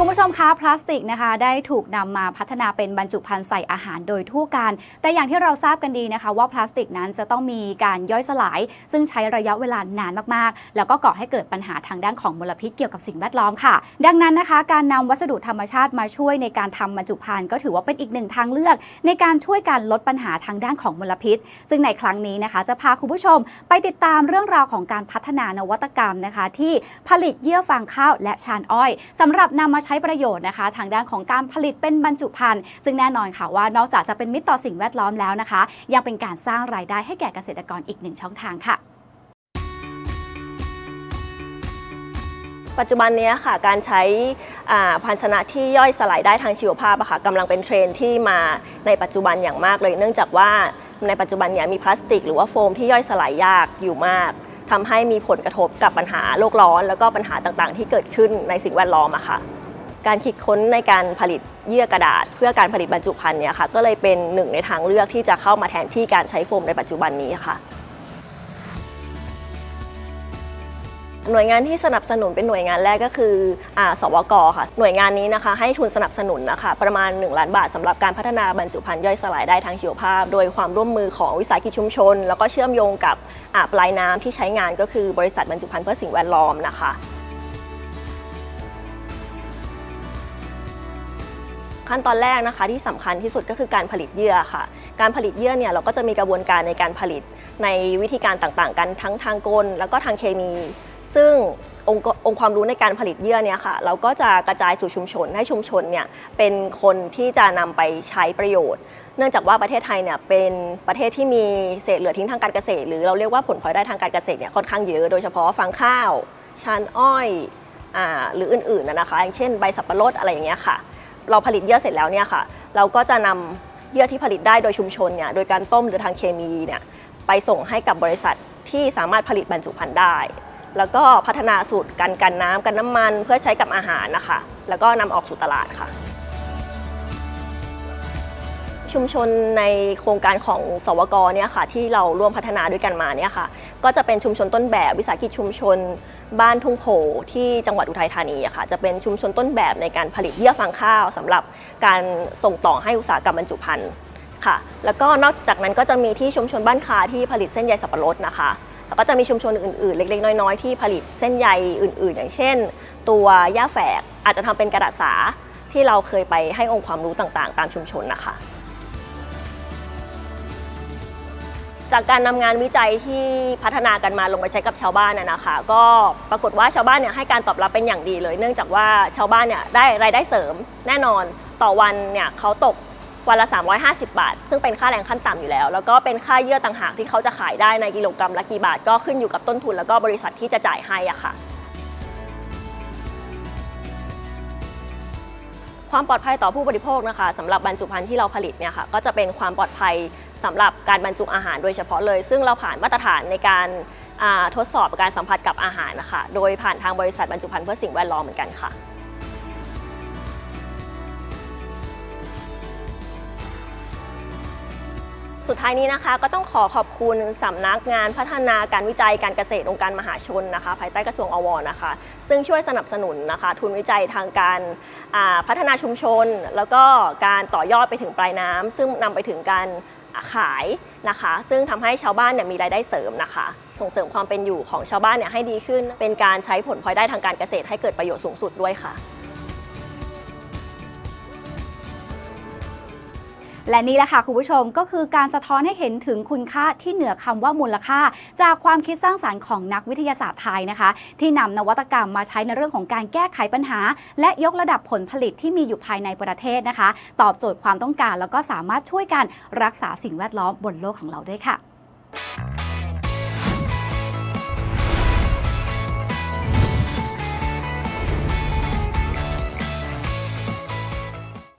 คุณผู้ชมคะพลาสติกนะคะได้ถูกนำมาพัฒนาเป็นบรรจุภัณฑ์ใส่อาหารโดยทั่วกัน แต่อย่างที่เราทราบกันดีนะคะ ว่าพลาสติกนั้นจะต้องมีการย่อยสลาย ซึ่งใช้ระยะเวลานานมากๆ แล้วก็ก่อให้เกิดปัญหาทางด้านของมลพิษเกี่ยวกับสิ่งแวดล้อมค่ะ ดังนั้นนะคะ การนำวัสดุธรรมชาติมาช่วยในการทำบรรจุภัณฑ์ก็ถือว่าเป็นอีกหนึ่งทางเลือก ในการช่วยการลดปัญหาทางด้านของมลพิษ ซึ่งในครั้งนี้นะคะ จะพาคุณผู้ชม ไปติดตามเรื่องราวของการพัฒนานวัตกรรมนะคะ ที่ผลิตเยื่อฟางข้าวและชานอ้อยสำหรับนำมาใช้ประโยชน์นะคะ ทางด้านของการผลิตเป็นบรรจุภัณฑ์ซึ่งแน่นอนค่ะว่านอกจากจะเป็นมิตรต่อสิ่งแวดล้อมแล้วนะคะ ยังเป็นการสร้างรายได้ให้แก่เกษตรกรอีกหนึ่งช่องทางค่ะปัจจุบันนี้ค่ะการใช้อ่าภาชนะที่ย่อยสลายได้ทางชีวภาพอะค่ะกำลังเป็นเทรนที่มาในปัจจุบันอย่างมากเลย เนื่องจากว่าในปัจจุบันนี่ยมีพลาสติก หรือว่าโฟมที่ย่อยสลายยากอยู่มากทำให้มีผลกระทบกับปัญหาโลกร้อน แล้วก็ปัญหาต่างๆ ที่เกิดขึ้นในสิ่งแวดล้อมอะค่ะ การคิดค้นในการผลิตเยื่อกระดาษ เพื่อการผลิตบรรจุภัณฑ์เนี่ยค่ะก็เลยเป็นหนึ่งในทางเลือกที่จะเข้ามาแทนที่การใช้โฟมในปัจจุบันนี้ค่ะ หน่วยงานที่สนับสนุนเป็นหน่วยงานแรกก็คืออสวกค่ะ หน่วยงานนี้นะคะให้ทุนสนับสนุนนะคะประมาณ 1 ล้านบาทสำหรับการพัฒนาบรรจุภัณฑ์ย่อยสลายได้ทางชีวภาพ โดยความร่วมมือของวิสาหกิจชุมชน แล้วก็เชื่อมโยงกับปลายน้ำที่ใช้งานก็คือบริษัทบรรจุภัณฑ์เพื่อสิ่งแวดล้อมนะคะ ขั้นตอนแรกนะคะที่สำคัญที่สุดก็คือการผลิตเยื่อค่ะ การผลิตเยื่อเนี่ยเราก็จะมีกระบวนการในการผลิตในวิธีการต่างๆ กันทั้งทางกล แล้วก็ทางเคมี ซึ่งองค์องความรู้ในการผลิตเยื่อเนี่ยค่ะเราก็จะกระจายสู่ชุมชนให้ชุมชนเนี่ยเป็นคนที่จะนำไปใช้ประโยชน์ เนื่องจากว่าประเทศไทยเนี่ยเป็นประเทศที่มีเศษเหลือทิ้งทางการเกษตร หรือเราเรียกว่าผลพลอยได้ทางการเกษตรเนี่ยค่อนข้างเยอะโดยเฉพาะฟางข้าวชานอ้อยอหรืออื่นๆนะนะคะอย่างเช่นใบสับปะรดอะไรอย่างเงี้ยค่ะ เราผลิตเยื่อเสร็จแล้วเนี่ยค่ะ เราก็จะนำเยื่อที่ผลิตได้โดยชุมชนเนี่ยโดยการต้มหรือทางเคมีเนี่ยไปส่งให้กับบริษัทที่สามารถผลิตบรรจุภัณฑ์ได้ แล้วก็พัฒนาสูตรกันกันน้ำกันน้ำมันเพื่อใช้กับอาหารนะคะ แล้วก็นำออกสู่ตลาดค่ะ ชุมชนในโครงการของสวกเนี่ยค่ะที่เราร่วมพัฒนาด้วยกันมาเนี่ยค่ะ ก็จะเป็นชุมชนต้นแบบวิสาหกิจชุมชน บ้านทุ่งโผที่จังหวัดอุทัยธานีอะค่ะจะเป็นชุมชนต้นแบบในการผลิตเยื่อฟางข้าวสำหรับการส่งต่อให้อุตสาหกรรมบรรจุภัณฑ์ค่ะ แล้วก็นอกจากนั้นก็จะมีที่ชุมชนบ้านคาที่ผลิตเส้นใยสับปะรดนะคะแล้วก็จะมีชุมชนอื่นๆ เล็ก ๆ น้อยๆ ที่ผลิตเส้นใยอื่น ๆ อย่างเช่น ตัวหญ้าแฝกอาจจะทำเป็นกระดาษสาที่เราเคยไปให้องค์ความรู้ต่างๆ ตามชุมชนนะคะ จากการนำงานวิจัยที่พัฒนากันมาลงไปใช้กับชาวบ้านน่ะนะคะ ก็ปรากฏว่าชาวบ้านเนี่ยให้การตอบรับเป็นอย่างดีเลย เนื่องจากว่าชาวบ้านเนี่ยได้รายได้เสริมแน่นอนต่อวันเนี่ยเขาตกวันละ 350 บาท ซึ่งเป็นค่าแรงขั้นต่ำอยู่แล้ว แล้วก็เป็นค่าเยื่อต่างหากที่เขาจะขายได้ในกิโลกรัมละกี่บาท ก็ขึ้นอยู่กับต้นทุนแล้วก็บริษัทที่จะจ่ายให้อะค่ะ ความปลอดภัยต่อผู้บริโภคนะคะสำหรับบรรจุภัณฑ์ที่เราผลิตเนี่ยค่ะก็จะเป็นความปลอดภัย สำหรับการบรรจุอาหารโดยเฉพาะเลย ซึ่งเราผ่านมาตรฐานในการทดสอบการสัมผัสกับอาหารนะคะ โดยผ่านทางบริษัทบรรจุภัณฑ์เพื่อสิ่งแวดล้อมเหมือนกันค่ะสุดท้ายนี้นะคะก็ต้องขอขอบคุณสำนักงานพัฒนาการวิจัยการเกษตรองค์การมหาชนนะคะ ภายใต้กระทรวงอวนะคะ ซึ่งช่วยสนับสนุนนะคะ ทุนวิจัยทางการพัฒนาชุมชน แล้วก็การต่อยอดไปถึงปลายน้ำซึ่งนำไปถึงการ ขายนะคะ ซึ่งทำให้ชาวบ้านเนี่ยมีรายได้เสริมนะคะ ส่งเสริมความเป็นอยู่ของชาวบ้านเนี่ยให้ดีขึ้น เป็นการใช้ผลพลอยได้ทางการเกษตรให้เกิดประโยชน์สูงสุดด้วยค่ะ และนี่แหละค่ะคุณผู้ชมก็คือการสะท้อนให้เห็นถึงคุณค่าที่เหนือคำว่ามูลค่า จากความคิดสร้างสารรค์ของนักวิทยาศาสตร์ไทยนะคะ ที่นำนวัตกรรมมาใช้ในเรื่องของการแก้ไขปัญหา และยกระดับผลผลิตที่มีอยู่ภายในประเทศนะคะ ตอบโจทย์ความต้องการ แล้วก็สามารถช่วยกันรักษาสิ่งแวดล้อมบนโลกของเราด้วยค่ะ